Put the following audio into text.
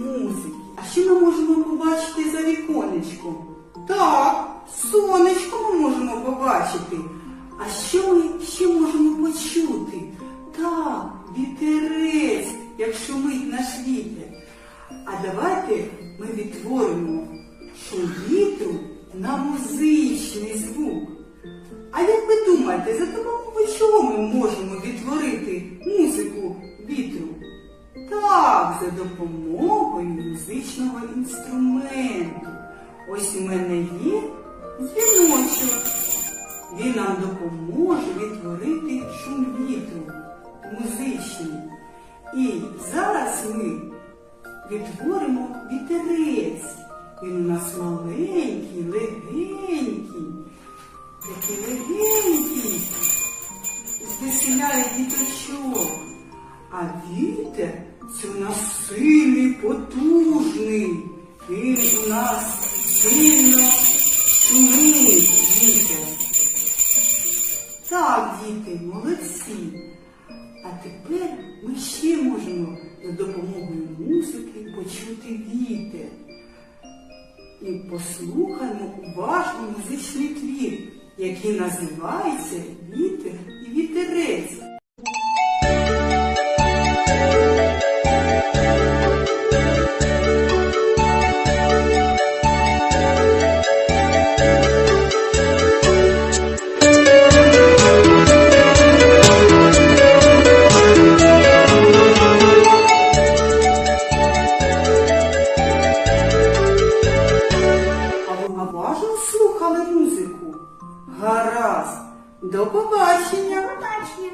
музики. А що ми можемо побачити за віконечком? Так, сонечко ми можемо побачити. А що ми ще можемо почути? Так, вітерець, як шумить наш вітер. А давайте ми відтворимо шум вітру на музичний звук. А як ви думаєте, за допомогою Так, за допомогою музичного інструменту. Ось у мене є дзвіночок. Він нам допоможе відтворити шум вітру музичний. І зараз ми відтворимо вітерець. Він у нас маленький, легенький, такий легенький, звеселяє діточок. А вітер це у сильно шумить вітер. Так, діти, молодці. А тепер ми ще можемо за допомогою музики почути вітер. І послухаємо уважно музичний твір, який називається Вітер і вітерець. Гаразд. До побачення. Побачення.